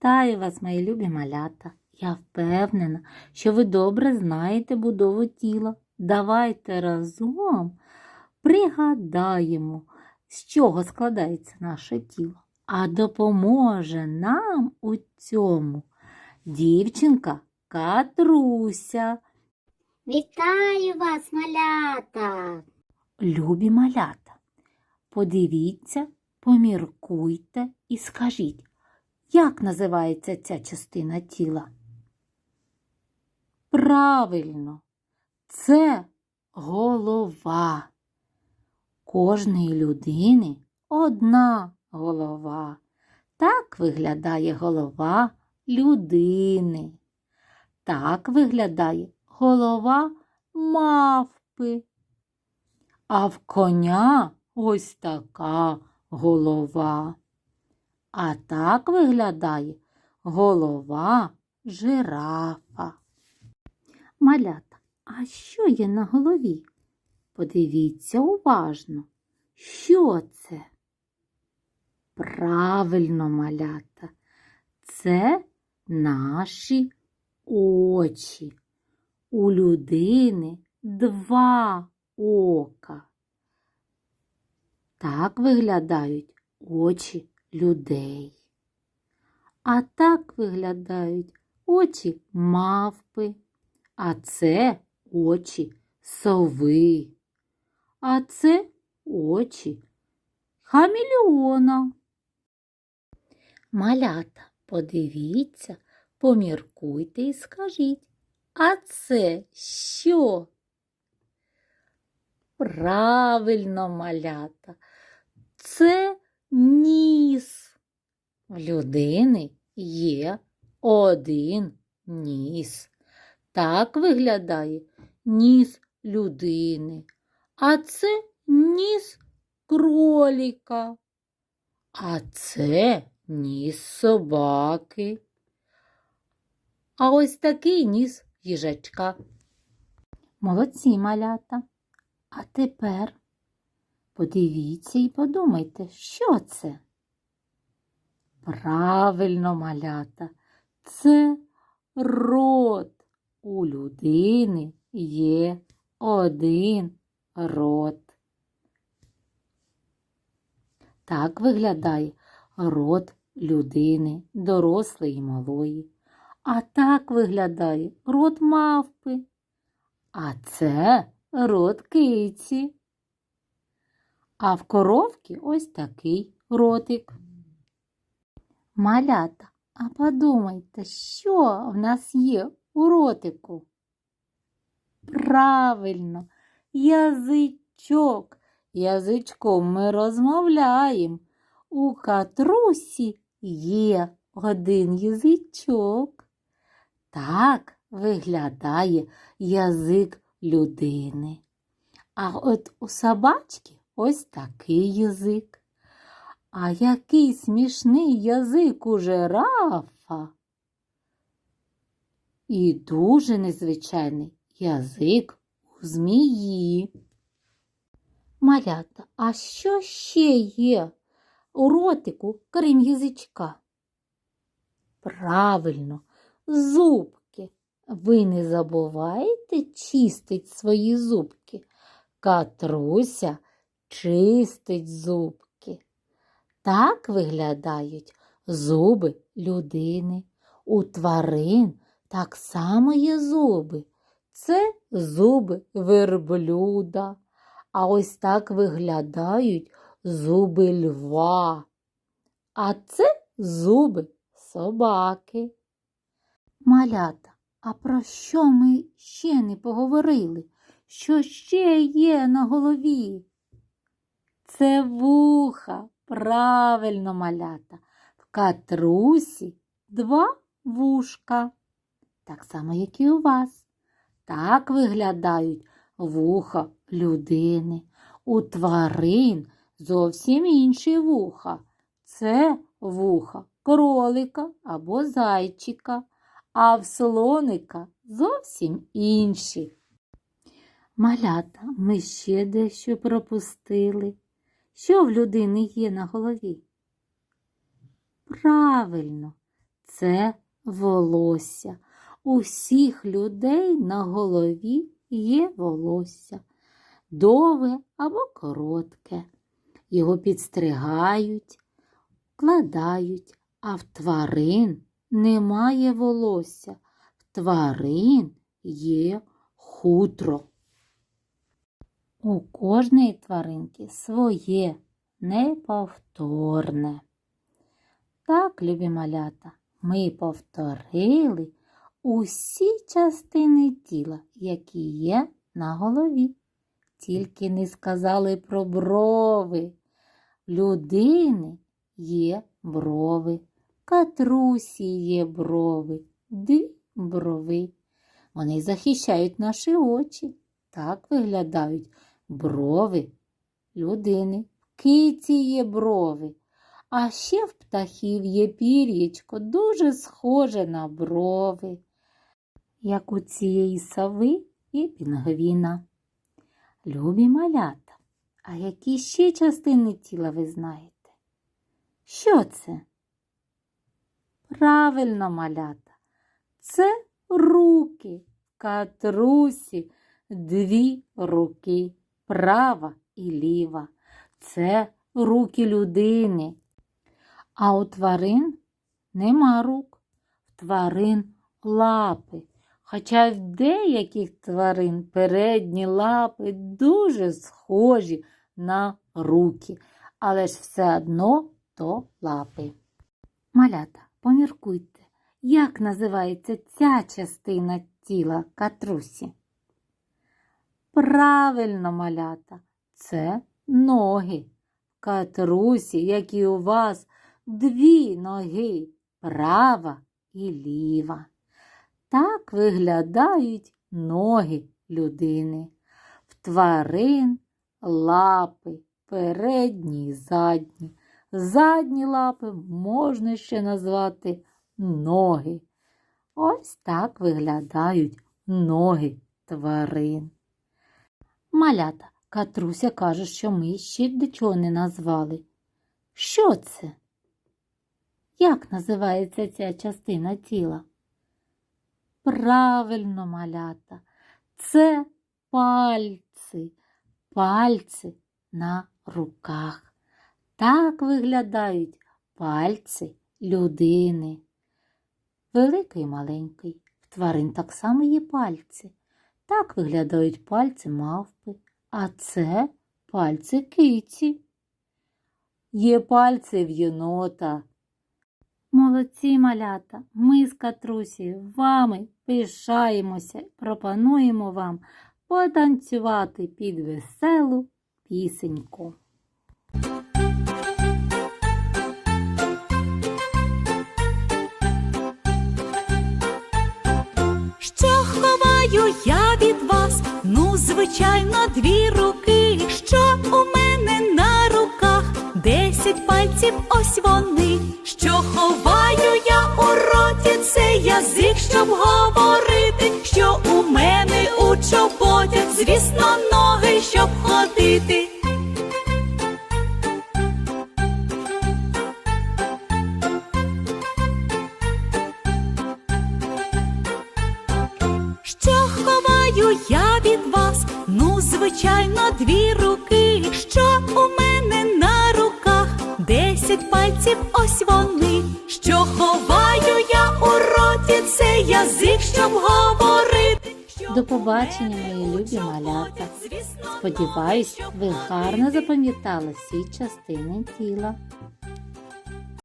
Вітаю вас, мої любі малята. Я впевнена, що ви добре знаєте будову тіла. Давайте разом пригадаємо, з чого складається наше тіло. А допоможе нам у цьому дівчинка Катруся. Вітаю вас, малята! Любі малята, подивіться, поміркуйте і скажіть, як називається ця частина тіла? Правильно, це голова. Кожної людини одна голова. Так виглядає голова людини. Так виглядає голова мавпи. А в коня ось така голова. А так виглядає голова жирафа. Малята, а що є на голові? Подивіться уважно. Що це? Правильно, малята, це наші очі. У людини два ока. Так виглядають очі людей. А так виглядають очі мавпи, а це очі сови, а це очі хамілеона. Малята, подивіться, поміркуйте і скажіть, а це що? Правильно, малята, це. В людини є один ніс. Так виглядає ніс людини, а це ніс кроліка, а це ніс собаки. А ось такий ніс їжачка. Молодці малята. А тепер подивіться і подумайте, що це? Правильно, малята, це рот. У людини є один рот. Так виглядає рот людини, дорослої і малої. А так виглядає рот мавпи. А це рот киці. А в коровки ось такий ротик. Малята, а подумайте, що в нас є у ротику? Правильно, язичок. Язичком ми розмовляємо. У катрусі є один язичок. Так виглядає язик людини. А от у собачки ось такий язик. А який смішний язик у жирафа. І дуже незвичайний язик у змії. Малята, а що ще є у ротику, крім язичка? Правильно, зубки. Ви не забувайте чистить свої зубки. Катруся чистить зубки. Так виглядають зуби людини. У тварин так само є зуби. Це зуби верблюда. А ось так виглядають зуби льва. А це зуби собаки. Малята, а про що ми ще не поговорили? Що ще є на голові? Це вуха, правильно малята. В катрусі два вушка, так само, як і у вас. Так виглядають вуха людини. У тварин зовсім інші вуха. Це вуха кролика або зайчика, а в слоника зовсім інші. Малята, ми ще дещо пропустили. Що в людини є на голові? Правильно, це волосся. У всіх людей на голові є волосся, довге або коротке. Його підстригають, кладають, а в тварин немає волосся. В тварин є хутро. У кожної тваринки своє неповторне. Так, любі малята, ми повторили усі частини тіла, які є на голові. Тільки не сказали про брови. Людини є брови, катрусі є брови, дві брови. Вони захищають наші очі. Так виглядають брови людини. В киці є брови. А ще в птахів є пір'ячко, дуже схоже на брови, як у цієї сови і пінгвіна. Любі малята, а які ще частини тіла ви знаєте? Що це? Правильно, малята, це руки, катрусі, дві руки, права і ліва. Це руки людини. А у тварин нема рук, в тварин лапи. Хоча в деяких тварин передні лапи дуже схожі на руки, але ж все одно то лапи. Малята, поміркуйте, як називається ця частина тіла катрусі? Правильно, малята, це ноги. Катрусі, як і у вас, дві ноги, права і ліва. Так виглядають ноги людини. В тварин лапи, передні і задні. Задні лапи можна ще назвати ноги. Ось так виглядають ноги тварин. Малята, Катруся каже, що ми ще до не назвали. Що це? Як називається ця частина тіла? Правильно, малята, це пальці, пальці на руках. Так виглядають пальці людини. Великий і маленький. В тварин так само є пальці. Так виглядають пальці мавпи, а це пальці киці. Є пальці в єнота. Молодці малята, ми з Катрусією вами пишаємося, пропонуємо вам потанцювати під веселу пісеньку. Що ховаю я звичайно, дві руки. Що у мене на руках? Десять пальців, ось вони. Що ховаю я у роті? Це язик, щоб говорити. Пальців, ось вони. Що ховаю я у роті? Це язик, щоб говорити. До побачення, мої любі малята. Сподіваюсь, ви гарно запам'ятали всі частини тіла.